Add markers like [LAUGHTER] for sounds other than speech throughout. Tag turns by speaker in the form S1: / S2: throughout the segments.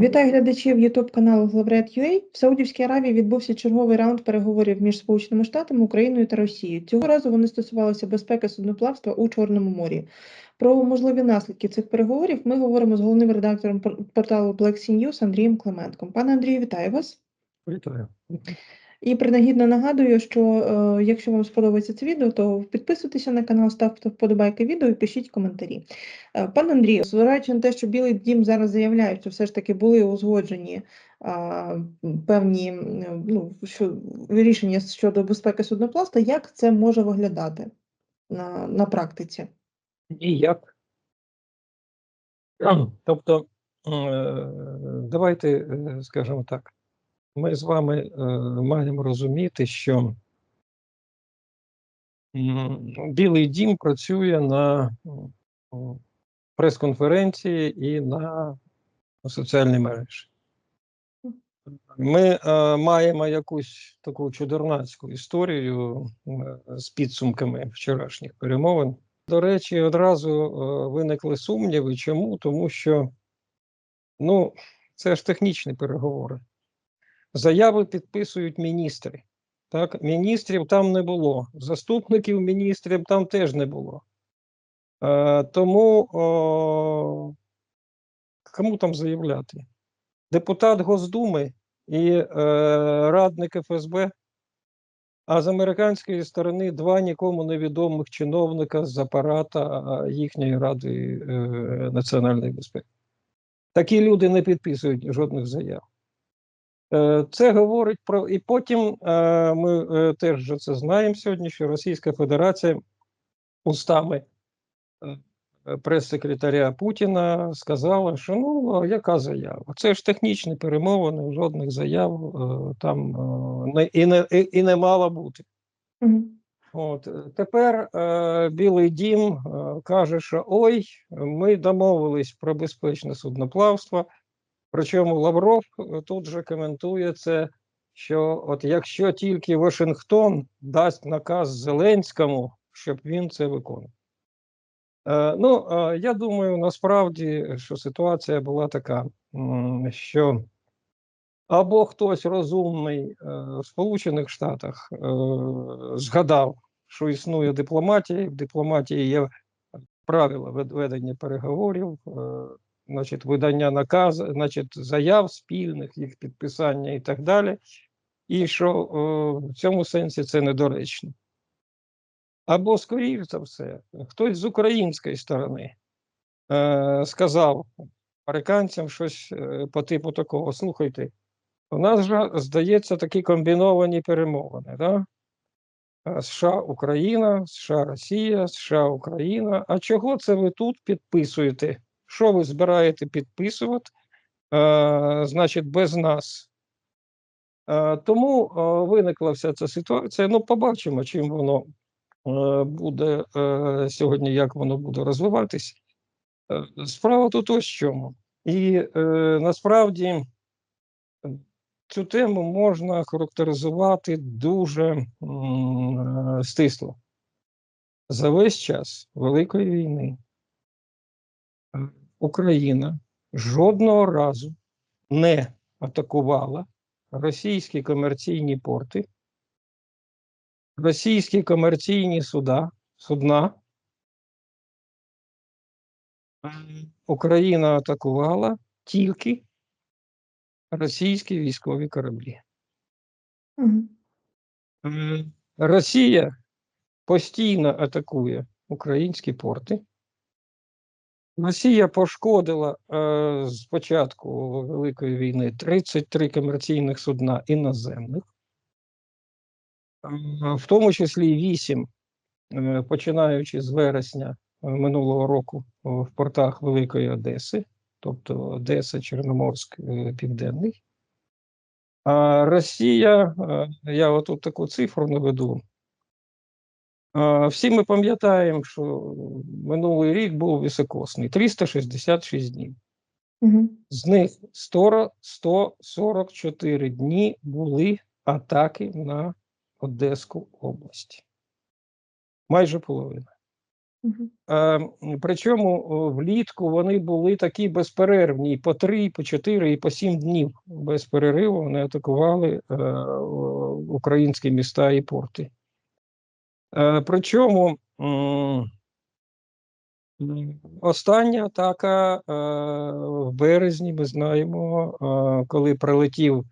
S1: Вітаю глядачів YouTube каналу Главред.ua. В Саудівській Аравії відбувся черговий раунд переговорів між Сполученими Штатами, Україною та Росією. Цього разу вони стосувалися безпеки судноплавства у Чорному морі. Про можливі наслідки цих переговорів ми говоримо з головним редактором пор- порталу Black Sea News Андрієм Клименком. Пане Андрію, вітаю вас.
S2: Вітаю.
S1: І принагідно нагадую, що е, якщо вам сподобається це відео, то підписуйтеся на канал, ставте вподобайки відео і пишіть коментарі. Е, Пане Андрію, зважаючи на те, що Білий Дім зараз заявляє, що все ж таки були узгоджені а, певні ну, що, рішення щодо безпеки суднопласта, як це може виглядати на, на практиці?
S2: Ніяк. Тобто, е, давайте е, скажемо так. Ми з вами е, маємо розуміти, що Білий дім працює на прес-конференції і на соціальній мережі. Ми е, маємо якусь таку чудернацьку історію е, з підсумками вчорашніх перемовин. До речі, одразу е, виникли сумніви. Чому? Тому що ну, це ж технічні переговори. Заяви підписують міністри. Так, міністрів там не було, заступників міністрів там теж не було. Е, тому о, кому там заявляти? Депутат Госдуми і е, радник ФСБ, а з американської сторони два нікому невідомих чиновника з апарата їхньої Ради е, національної безпеки. Такі люди не підписують жодних заяв. Е, Це говорить про. І потім е, ми е, теж вже це знаємо сьогодні, що Російська Федерація устами прес-секретаря Путіна сказала, що ну яка заява? Це ж технічні перемовини, жодних заяв там і, не, і, не мало бути.
S1: Мгм.
S2: От тепер е, Білий Дім е, каже, що ой, ми домовились про безпечне судноплавство. Причому Лавров е, тут же коментує це, що от якщо тільки Вашингтон дасть наказ Зеленському, щоб він це виконав. Е, ну, е, я думаю, насправді, що ситуація була така, що або хтось розумний е, в Сполучених Штатах згадав, що існує дипломатія, в дипломатії є правила вед- ведення переговорів, значить, видання наказ, значить, заяв спільних, їх підписання і так далі. І що е, в цьому сенсі це недоречно. Або, скоріш за все, хтось з української сторони е, сказав американцям щось е, по типу такого: слухайте, у нас же, здається, такі комбіновані перемовини. Да? Е, США Україна, США Росія, США Україна. А чого це ви тут підписуєте? Що ви збираєте підписувати? Е, значить, без нас. Е, тому е, виникла вся ця ситуація. Ну, побачимо, чим воно е, буде е, сьогодні, як воно буде розвиватись. Е, Справа тут ось чому. І е, насправді цю тему можна характеризувати дуже м, е, стисло. За весь час Великої війни Україна жодного разу не атакувала російські комерційні порти, російські комерційні суда, судна. Е, Україна атакувала тільки російські військові кораблі. Е, Росія постійно атакує українські порти. Росія пошкодила е, з початку Великої війни 33 комерційних судна іноземних, е, в тому числі 8, е, починаючи з вересня е, минулого року в портах Великої Одеси, тобто Одеса, Чорноморськ, Південний. А Росія, я отут таку цифру наведу. Всі ми пам'ятаємо, що минулий рік був високосний 366 днів.
S1: Мгм.
S2: З них 100 144 дні були атаки на Одеську область. Майже половина. Е, Причому влітку вони були такі безперервні, і по три, і по чотири, і по сім днів без перериву вони атакували е, українські міста і порти. Е, Причому остання атака е, в березні, ми знаємо, е, коли прилетів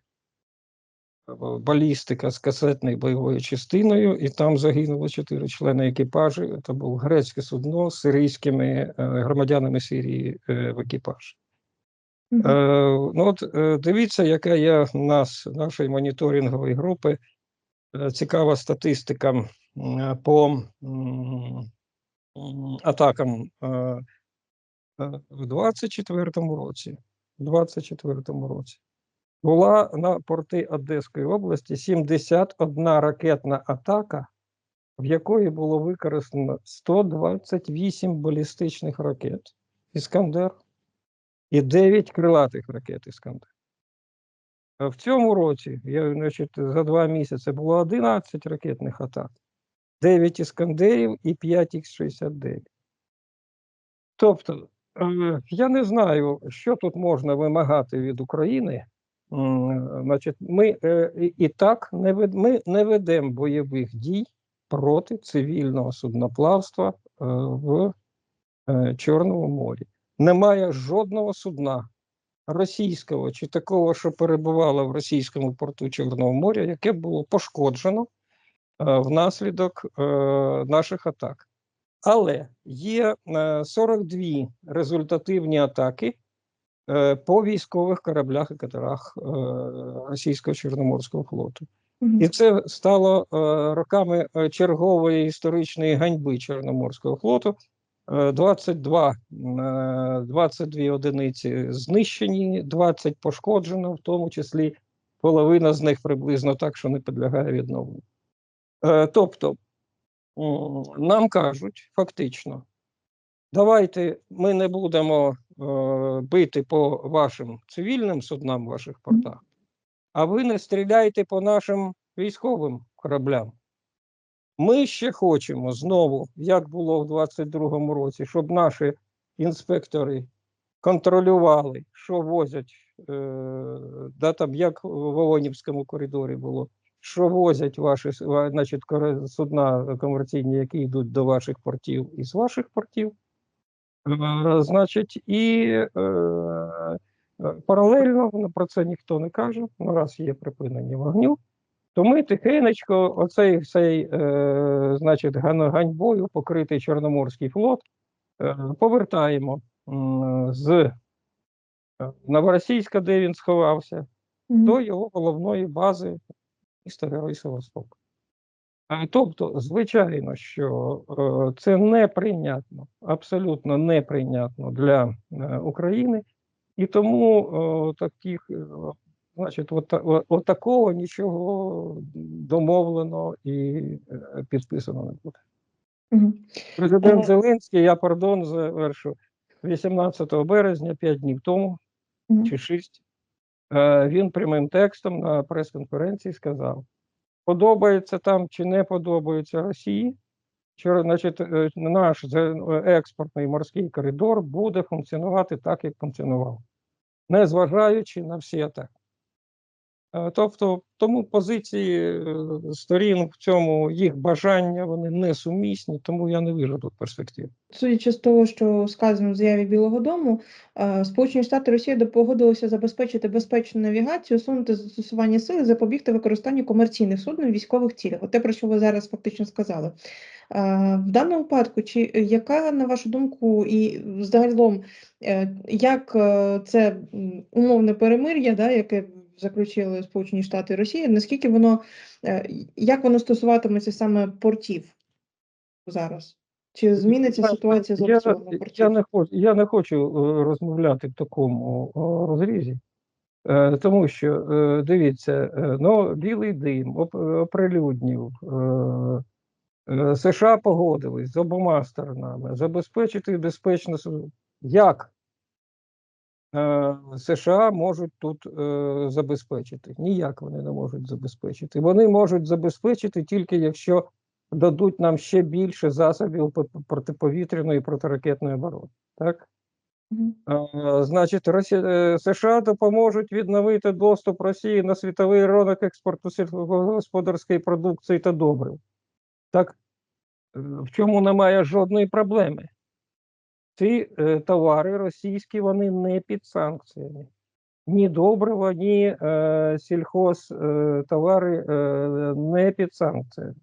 S2: балістика з касетною бойовою частиною, і там загинуло чотири члени екіпажу. Це було грецьке судно з сирійськими громадянами Сирії в екіпажі.
S1: Мгм.
S2: Е, ну от е, дивіться, яка є в нас нашої моніторингової групи е, цікава статистика по атакам в 24-му році. В 24-му році була на порти Одеської області 71 ракетна атака, в якої було використано 128 балістичних ракет Іскандер і 9 крилатих ракет Іскандер. В цьому році, я, значить, за два місяці було 11 ракетних атак, 9 іскандерів і 5 Х-69. Тобто, е, я не знаю, що тут можна вимагати від України. Значить, ми е, і, так не ми не ведемо бойових дій проти цивільного судноплавства е, в Чорному морі. Немає жодного судна російського чи такого, що перебувало в російському порту Чорного моря, яке було пошкоджено внаслідок е, наших атак. Але є е, 42 результативні атаки е, по військових кораблях і катерах е, російського Чорноморського флоту. І це стало е, роками е, чергової історичної ганьби Чорноморського флоту. Е, 22, е, 22 одиниці знищені, 20 пошкоджено, в тому числі половина з них приблизно так, що не підлягає відновленню. Е, Тобто, нам кажуть фактично, давайте ми не будемо е, бити по вашим цивільним суднам в ваших портах, а ви не стріляйте по нашим військовим кораблям. Ми ще хочемо знову, як було в 22-му році, щоб наші інспектори контролювали, що возять, е, да, там, як в Волонівському коридорі було, що возять ваші значить, судна комерційні, які йдуть до ваших портів і з ваших портів. Е, Значить, і е, е, паралельно ну, про це ніхто не каже. Ну, раз є припинення вогню, то ми тихенечко, оцей цей, е, значить, ганьбою покритий Чорноморський флот е, повертаємо м, з е, Новоросійська, де він сховався,
S1: Мгм.
S2: до його головної бази міста Герой Севастополь. Тобто, звичайно, що е, це неприйнятно, абсолютно неприйнятно для е, України, і тому е, таких, значить, от, от такого нічого домовлено і підписано не буде. Президент. Зеленський, я пардон, завершу 18 березня, 5 днів тому чи 6, е, він прямим текстом на прес-конференції сказав: подобається там чи не подобається Росії, що значить, е, наш експортний морський коридор буде функціонувати так, як функціонував, незважаючи на всі атаки. Е, Тобто, тому позиції е, сторін в цьому їх бажання вони несумісні, тому я не вижу тут перспектив.
S1: Судячи з того, що сказано в заяві Білого Дому, е, Сполучені Штати і Росія погодилися забезпечити безпечну навігацію, усунути застосування сили, запобігти використанню комерційних суден військових цілях. Те, про що ви зараз фактично сказали. В даному випадку, чи яка, на вашу думку, і загалом, е, як це умовне перемир'я, да, яке заключили Сполучені Штати і Росія, наскільки воно, е, як воно стосуватиметься саме портів зараз? Чи зміниться ситуація з
S2: я,
S1: обстрілами
S2: я, не хочу, я не хочу е, розмовляти в такому розрізі, е, тому що е, дивіться, е, ну, білий дим оп- оприлюднив. е, е, США погодились з обома сторонами забезпечити безпечне су- Як е, США можуть тут е, забезпечити? Ніяк вони не можуть забезпечити. Вони можуть забезпечити тільки якщо дадуть нам ще більше засобів протиповітряної і протиракетної оборони. Так? Е, Значить, Росі... е, США допоможуть відновити доступ Росії на світовий ринок експорту сільськогосподарської продукції та добрив. Так, е, в чому немає жодної проблеми. Ці е, товари російські вони не під санкціями. Ні добрива, ні е, сільхоз е, е, не під санкціями.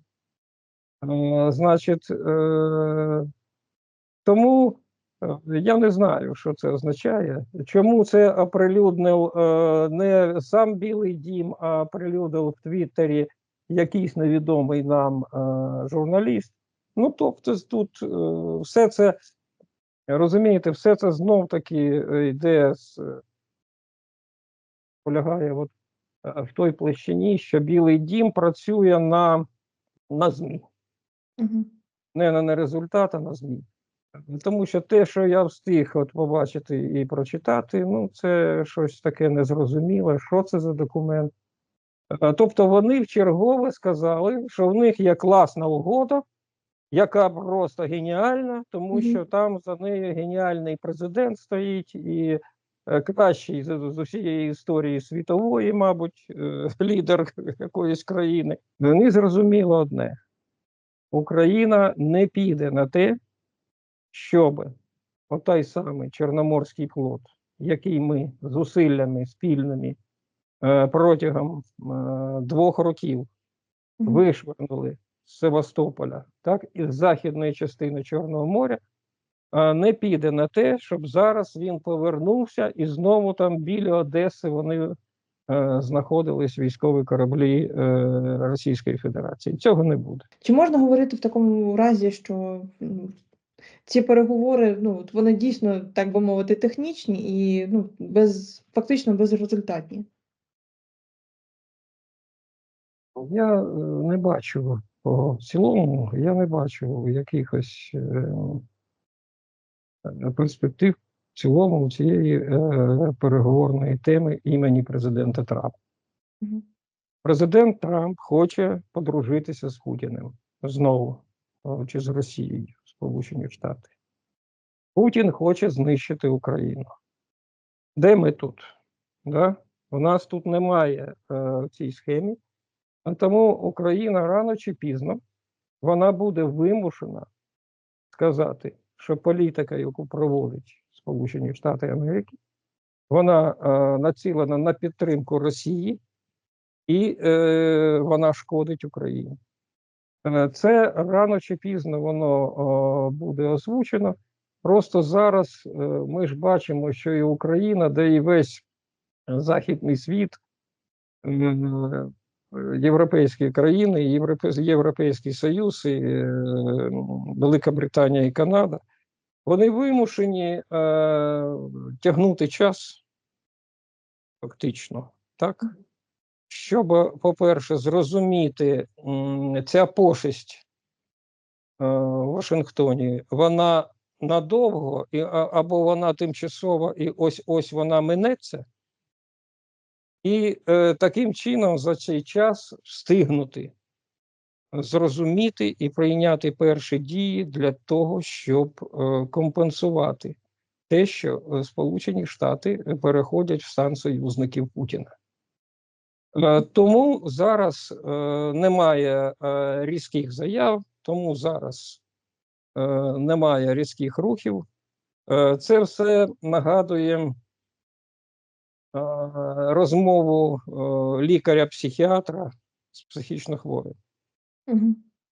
S2: Е, значить, е, тому е, я не знаю, що це означає. Чому це оприлюднив е, не сам Білий Дім, а оприлюднив в Твіттері якийсь невідомий нам е, журналіст. Ну, тобто, тут е, все це, розумієте, все це знов таки е, йде з е, полягає от, е, в той площині, що Білий Дім працює на, на ЗМІ
S1: Мгм.
S2: не на не результат, а на ЗМІ. Тому що те, що я встиг от побачити і прочитати, ну це щось таке незрозуміле, що це за документ. Тобто вони вчергове сказали, що в них є класна угода, яка просто геніальна, тому що там за нею геніальний президент стоїть і е, кращий з, з усієї історії світової, мабуть, е, [LAUGHS] лідер якоїсь країни. Вони зрозуміли одне: Україна не піде на те, щоб отай самий Чорноморський флот, який ми зусиллями спільними е, протягом двох років вишвернули Севастополя, так, із західної частини Чорного моря, не піде на те, щоб зараз він повернувся і знову там біля Одеси вони е, знаходились військові кораблі е, Російської Федерації. Цього не буде.
S1: Чи можна говорити в такому разі, що ну, ці переговори, ну, вони дійсно, так би мовити, технічні і ну, без, фактично безрезультатні?
S2: Я е, не бачу по цілому, я не бачу якихось е, е, перспектив в цілому цієї е, переговорної теми імені президента Трампа. Президент Трамп хоче подружитися з Путіним знову, чи з Росією, Сполучені Штати. Путін хоче знищити Україну. Де ми тут? Да? У нас тут немає е, в цій схемі, тому Україна рано чи пізно вона буде вимушена сказати, що політика, яку проводить Сполучені Штати Америки, вона е, націлена на підтримку Росії і е, вона шкодить Україні. Е, Це рано чи пізно воно о, буде озвучено. Просто зараз е, ми ж бачимо, що і Україна, де і весь західний світ, е, європейські країни, Європейський Союз, і, е, Велика Британія і Канада, вони вимушені е, тягнути час фактично, так? Щоб, по-перше, зрозуміти, ця пошесть е, в Вашингтоні, вона надовго, і, або вона тимчасова, і ось ось вона минеться. І е, таким чином за цей час встигнути зрозуміти і прийняти перші дії для того, щоб е, компенсувати те, що е, Сполучені Штати переходять в стан союзників Путіна. Е, Тому зараз е, немає е, різких заяв, тому зараз е, немає різких рухів. Е, Це все нагадує розмову е, лікаря-психіатра з психічно хворим.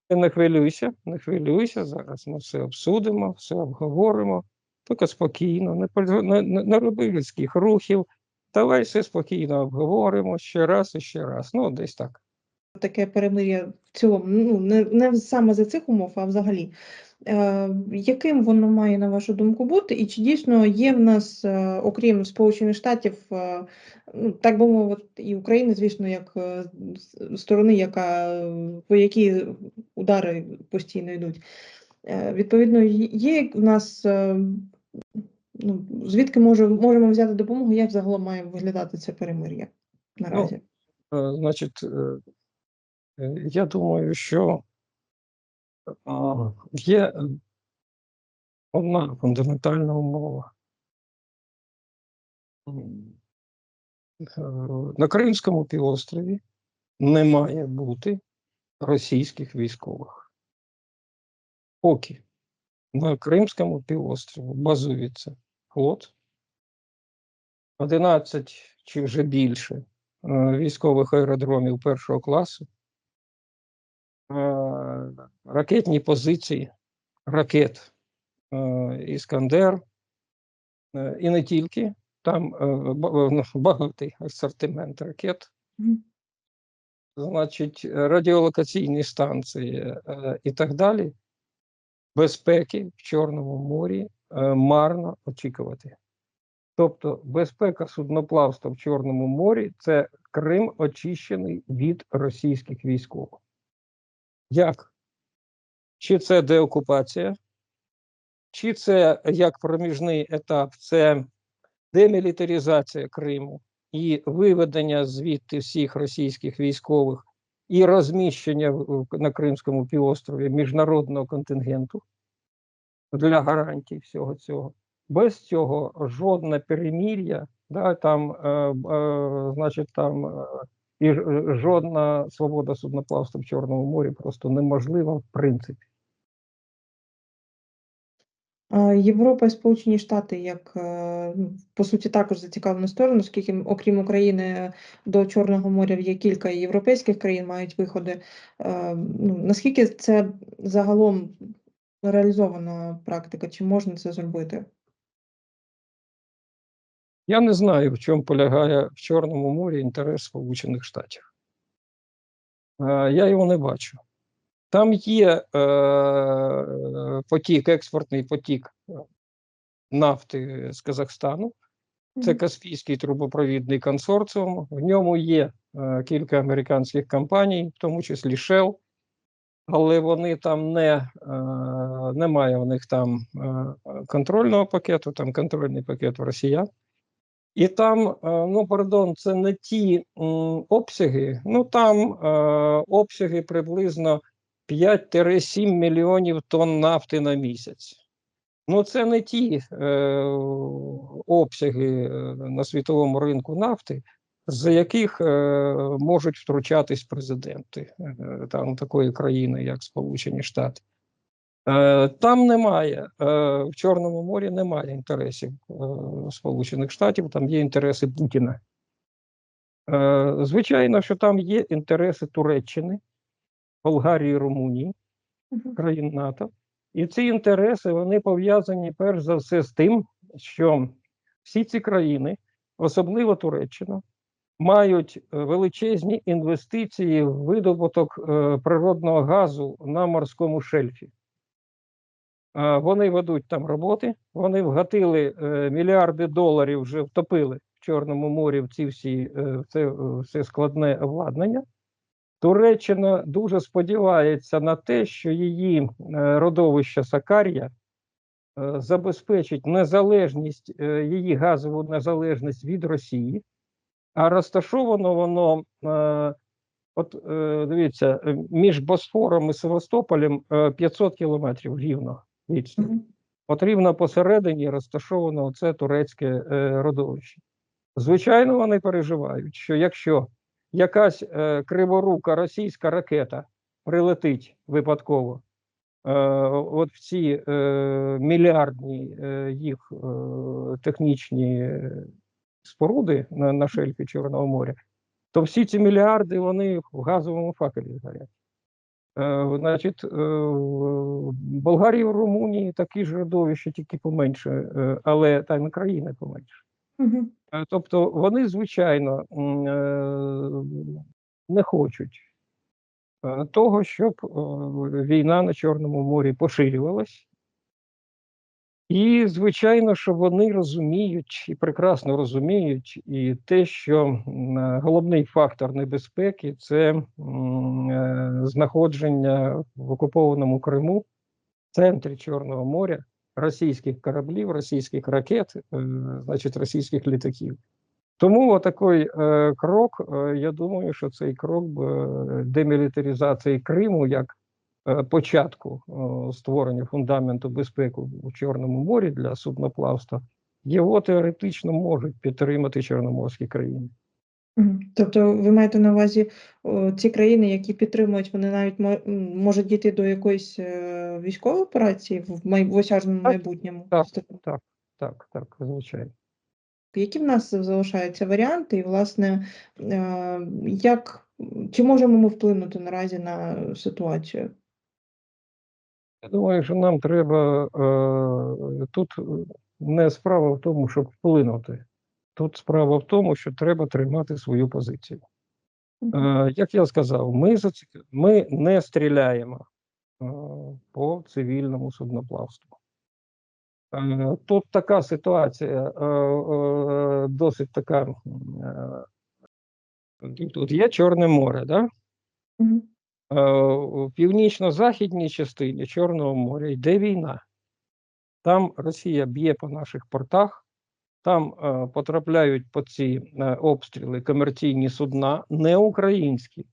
S2: Ти Не хвилюйся, не хвилюйся. Зараз ми все обсудимо, все обговоримо. Тільки спокійно, не, не, не роби людських рухів. Давай все спокійно обговоримо ще раз і ще раз. Ну, десь так.
S1: Таке перемир'я в цілому, ну, не, не саме за цих умов, а взагалі. Е, яким воно має, на вашу думку, бути? І чи дійсно є в нас, е, окрім Сполучених Штатів, е, ну, так би мовити, і України, звісно, як сторони, яка, по якій удари постійно йдуть. Відповідно, є- в нас, ну, звідки може, можемо взяти допомогу, як загалом має виглядати це перемир'я наразі?
S2: Е, Значить, я думаю, що є одна фундаментальна умова. Е, На Кримському півострові не має бути російських військових. Поки на Кримському півострові базується флот, 11 чи вже більше е, військових аеродромів першого класу, е, ракетні позиції ракет е, Іскандер, е, і не тільки. Там е, ну, багатий асортимент ракет, значить, радіолокаційні станції е, і так далі. Безпеки в Чорному морі е, марно очікувати. Тобто безпека судноплавства в Чорному морі це Крим очищений від російських військових. Як? Чи це деокупація, чи це як проміжний етап, це демілітаризація Криму і виведення звідти всіх російських військових і розміщення на Кримському півострові міжнародного контингенту для гарантій всього цього. Без цього жодне перемір'я, да, там, е, е, значить, там е, і е, жодна свобода судноплавства в Чорному морі просто неможлива в принципі.
S1: Європа і Сполучені Штати, як е, ну, по суті, також зацікавлені сторону, оскільки окрім України до Чорного моря є кілька європейських країн мають виходи. Е, Ну, наскільки це загалом реалізована практика? Чи можна це зробити?
S2: Я не знаю, в чому полягає в Чорному морі інтерес Сполучених Штатів. Е, Я його не бачу. Там є е, потік, експортний потік е, нафти з Казахстану. Це Каспійський трубопровідний консорціум. В ньому є е, кілька американських компаній, в тому числі Shell, але вони там не е, немає у них там е, контрольного пакету, там контрольний пакет в росіян. І там, е, ну, пардон, це не ті обсяги. Ну там е, обсяги приблизно 5-7 мільйонів тонн нафти на місяць. Ну, це не ті е, обсяги е, на світовому ринку нафти, з яких е, можуть втручатись президенти е, там такої країни, як Сполучені Штати. Е, Там немає е, в Чорному морі немає інтересів е, Сполучених Штатів, там є інтереси Путіна. Звичайно, що там є інтереси Туреччини, Болгарії, Румунії, країн НАТО. І ці інтереси вони пов'язані перш за все з тим, що всі ці країни, особливо Туреччина, мають величезні інвестиції в видобуток природного газу на морському шельфі. Вони ведуть там роботи, вони вгатили е, мільярди доларів, вже втопили в Чорному морі в ці всі е, це все складне обладнання. Туреччина дуже сподівається на те, що її е, родовище Сакарія забезпечить незалежність, її газову незалежність від Росії, а розташовано воно, от дивіться, між Босфором і Севастополем е, 500 кілометрів рівно відстань.
S1: Мгм.
S2: От рівно посередині розташовано це турецьке е, родовище. Звичайно, вони переживають, що якщо якась е, криворука російська ракета прилетить випадково е, от в ці е, мільярдні е, їх е, технічні споруди на, на шельфі Чорного моря, то всі ці мільярди вони в газовому факелі згорять. Е, Значить, е, в Болгарії, в Румунії такі ж родовища, тільки поменше, е, але там і країни поменше. Е, Тобто вони, звичайно, не хочуть того, щоб війна на Чорному морі поширювалась. І, звичайно, що вони розуміють і прекрасно розуміють і те, що головний фактор небезпеки це е, знаходження в окупованому Криму, в центрі Чорного моря, російських кораблів, російських ракет, е, значить, російських літаків. Тому отакий е, крок, я думаю, що цей крок демілітаризації Криму як початку е, створення фундаменту безпеки у Чорному морі для судноплавства, його теоретично можуть підтримати чорноморські країни.
S1: Тобто ви маєте на увазі ці країни, які підтримують, вони навіть мо- можуть дійти до якоїсь е, військової операції в, май... в осяжному майбутньому?
S2: так.
S1: Тобто,
S2: Так, так, звичайно.
S1: Які в нас залишаються варіанти, і, власне, е, як чи можемо ми вплинути наразі на ситуацію?
S2: Я думаю, що нам треба е, тут е, не справа в тому, щоб вплинути. Тут справа в тому, що треба тримати свою позицію. Е, як я сказав, ми, зацік- ми не стріляємо е, по цивільному судноплавству. Е, тут така ситуація, е, е, досить така. Е, тут є Чорне море, да?
S1: Мгм.
S2: Е, північно-західній частині Чорного моря йде війна. Там Росія б'є по наших портах, там е, потрапляють по ці е, обстріли комерційні судна, не українські.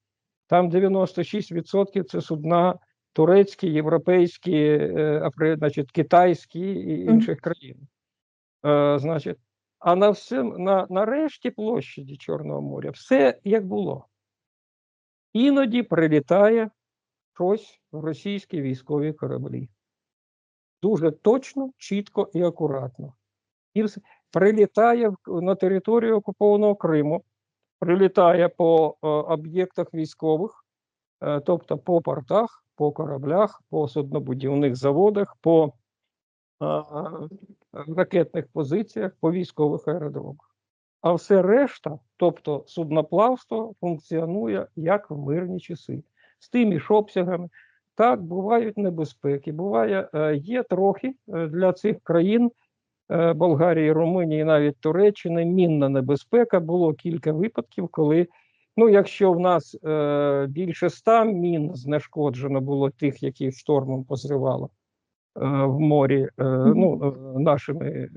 S2: Там 96% це судна турецькі, європейські, е, значить, китайські і інших країн. Е, значить, а на, всім, на, на решті площаді Чорного моря все як було. Іноді прилітає щось в російські військові кораблі. Дуже точно, чітко і акуратно. І прилітає на територію окупованого Криму, прилітає по е, об'єктах військових, е, тобто по портах, по кораблях, по суднобудівних заводах, по е, ракетних позиціях, по військових аеродромах. А все решта, тобто судноплавство, функціонує як в мирні часи, з тими ж обсягами. Так, бувають небезпеки. Буває, е, є трохи е, для цих країн е, Болгарії, Румунії, навіть Туреччини, мінна небезпека. Було кілька випадків, коли, ну, якщо в нас більше ста мін знешкоджено було тих, які штормом позривало в морі, е, ну, е, нашими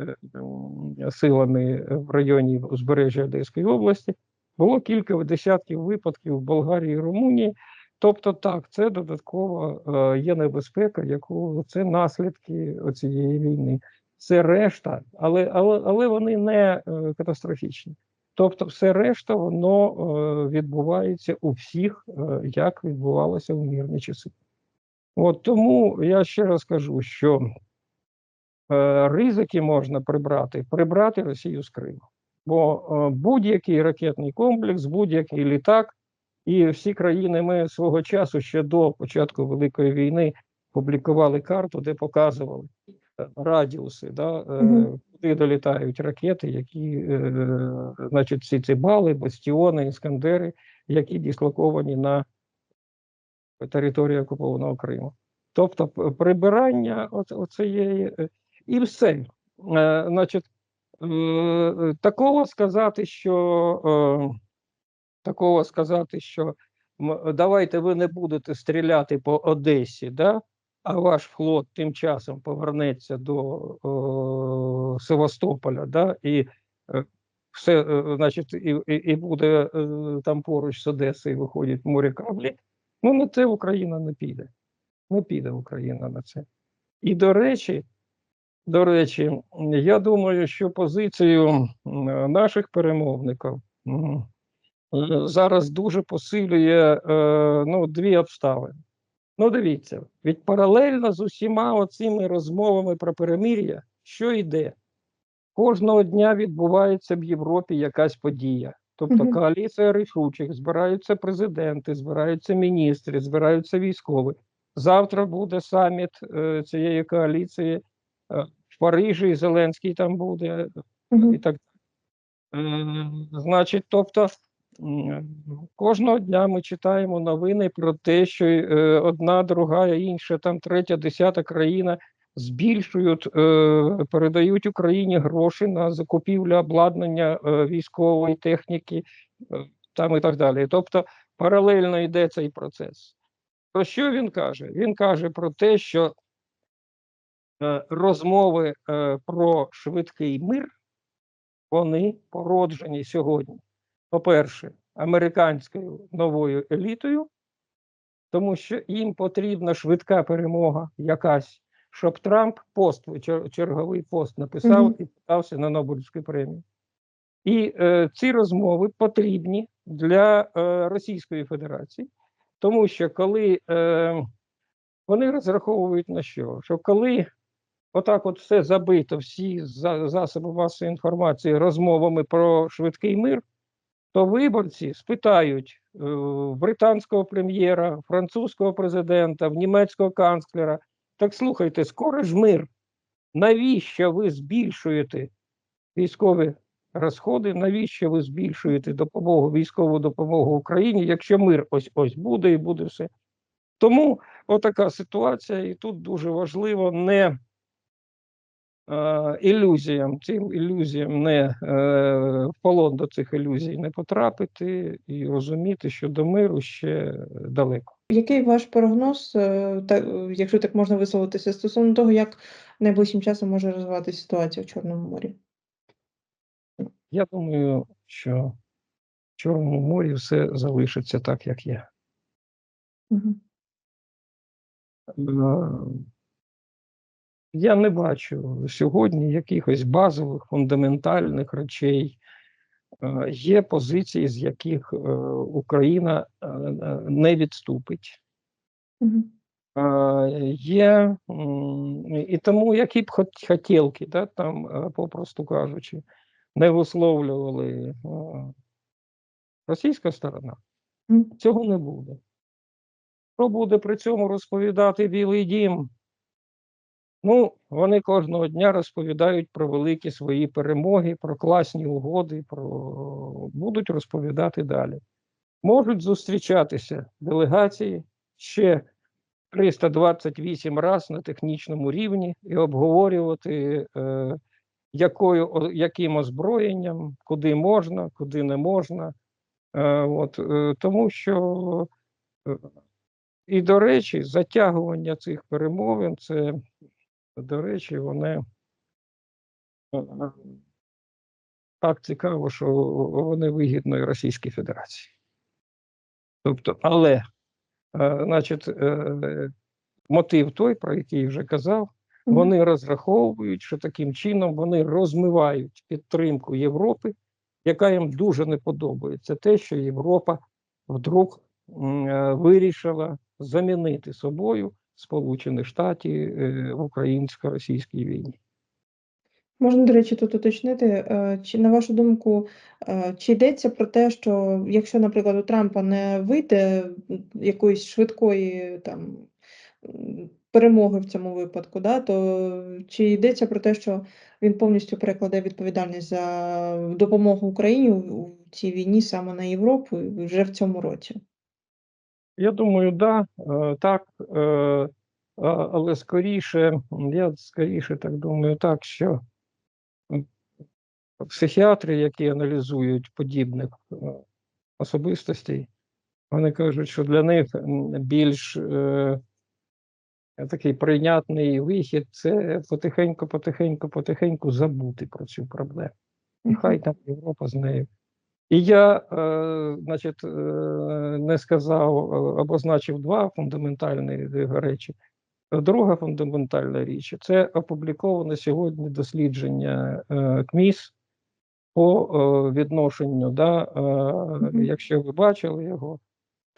S2: е, силами в районі узбережжя Одеської області, було кілька десятків випадків в Болгарії і Румунії. Тобто, так, це додатково е, є небезпека, яку це наслідки цієї війни. Це решта, але, але, але вони не е, катастрофічні. Тобто, все решта, воно е, відбувається у всіх, е, як відбувалося в мирні часи. От тому я ще раз кажу, що е, ризики можна прибрати, прибрати Росію з Криму. Бо е, будь-який ракетний комплекс, будь-який літак, і всі країни ми свого часу ще до початку Великої війни публікували карту, де показували е, радіуси, да, е, куди долітають ракети, які, е, значить, всі ці бали, бастіони, іскандери, які дислоковані на території окупованого Криму. Тобто прибирання оц- оцеєї е, і все. Е, значить, такого сказати, що е, такого сказати, що давайте ви не будете стріляти по Одесі, да? а ваш флот тим часом повернеться до Севастополя, да? і все, значить, і, і, і буде там поруч з Одесою виходять в море кораблі. Ну, на це Україна не піде. Не піде Україна на це. І до речі, до речі, я думаю, що позицію наших перемовників зараз дуже посилює е, ну, дві обставини. Ну, дивіться, від паралельно з усіма оцими розмовами про перемир'я, що йде? Кожного дня відбувається в Європі якась подія. Тобто
S1: Мгм.
S2: коаліція рішучих, збираються президенти, збираються міністри, збираються військові. Завтра буде саміт е, цієї коаліції е, в Парижі, і Зеленський там буде,
S1: Мгм.
S2: і так Е, Значить, тобто кожного дня ми читаємо новини про те, що е, одна, друга, інша, там третя, десята країна збільшують, е, передають Україні гроші на закупівлю обладнання е, військової техніки, е, там і так далі. Тобто паралельно йде цей процес. Про що він каже? Він каже про те, що розмови про швидкий мир вони породжені сьогодні, по-перше, американською новою елітою, тому що їм потрібна швидка перемога якась, щоб Трамп пост, чер- черговий пост написав
S1: Мгм.
S2: і питався на Нобелівську премію. І е, ці розмови потрібні для е, Російської Федерації, тому що коли е, вони розраховують на що? Що коли отак от все забито, всі за- засоби масової інформації розмовами про швидкий мир, то виборці спитають е, британського прем'єра, французького президента, німецького канцлера: так слухайте, скоро ж мир. Навіщо ви збільшуєте військові розходи? Навіщо ви збільшуєте допомогу, військову допомогу Україні, якщо мир ось ось буде і буде все? Тому отака ситуація, і тут дуже важливо не е, ілюзіям, цим ілюзіям не е, в полон до цих ілюзій не потрапити і розуміти, що до миру ще далеко.
S1: Який ваш прогноз, е, е, якщо так можна висловитися, стосовно того, як найближчим часом може розвиватися ситуація в Чорному морі?
S2: Я думаю, що в Чорному морі все залишиться так, як є. Е, Я не бачу сьогодні якихось базових фундаментальних речей. Е, Є позиції, з яких е, Україна е, не відступить. Є і тому, які б хот- хотілки, да, там, попросту кажучи, не висловлювали російська сторона, цього не буде. Що буде при цьому розповідати Білий Дім? Ну, вони кожного дня розповідають про великі свої перемоги, про класні угоди, про будуть розповідати далі. Можуть зустрічатися делегації ще 328 разів на технічному рівні і обговорювати, е, якою, яким озброєнням, куди можна, куди не можна. Е, от, е, тому що, е, і до речі, затягування цих перемовин це, до речі, вони е, так цікаво, що вони вигідно і Російській Федерації. Тобто, але, е, значить, е, мотив той, про який вже казав, вони розраховують, що таким чином вони розмивають підтримку Європи, яка їм дуже не подобається. Те, що Європа вдруг вирішила замінити собою Сполучені Штати е, в українсько-російській війні.
S1: Можна, до речі, тут уточнити, е, чи на вашу думку, е, чи йдеться про те, що якщо, наприклад, у Трампа не вийде якоїсь швидкої там перемоги в цьому випадку, да, то чи йдеться про те, що він повністю перекладе відповідальність за допомогу Україні у цій війні саме на Європу вже в цьому році?
S2: Я думаю, да, е, так, е, але скоріше, я скоріше так думаю, так, що психіатри, які аналізують подібних е, особистостей, вони кажуть, що для них більш такий прийнятний вихід це потихеньку, потихеньку, потихеньку забути про цю проблему. Хай там Європа з нею. І я, е, значить, е, не сказав, е, обозначив два фундаментальні речі. Друга фундаментальна річ це опубліковане сьогодні дослідження КМІС по відношенню. Да, Якщо ви бачили його,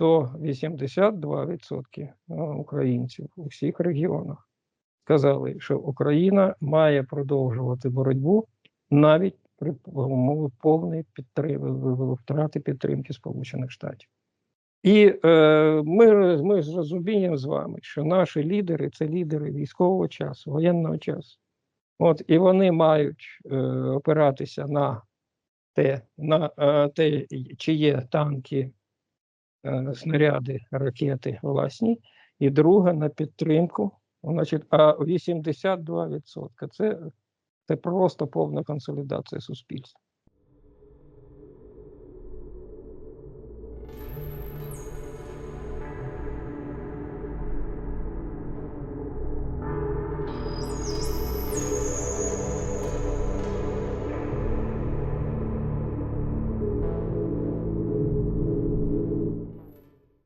S2: то 82% е, українців у всіх регіонах сказали, що Україна має продовжувати боротьбу навіть при умови повної підтримки втрати підтримки Сполучених Штатів. І е, ми, ми розуміємо з вами, що наші лідери це лідери військового часу, воєнного часу. От, і вони мають е, опиратися на те, на е, те, чи є танки, е, снаряди, ракети власні, і друге на підтримку. Значить, а 82% це, це просто повна консолідація суспільства.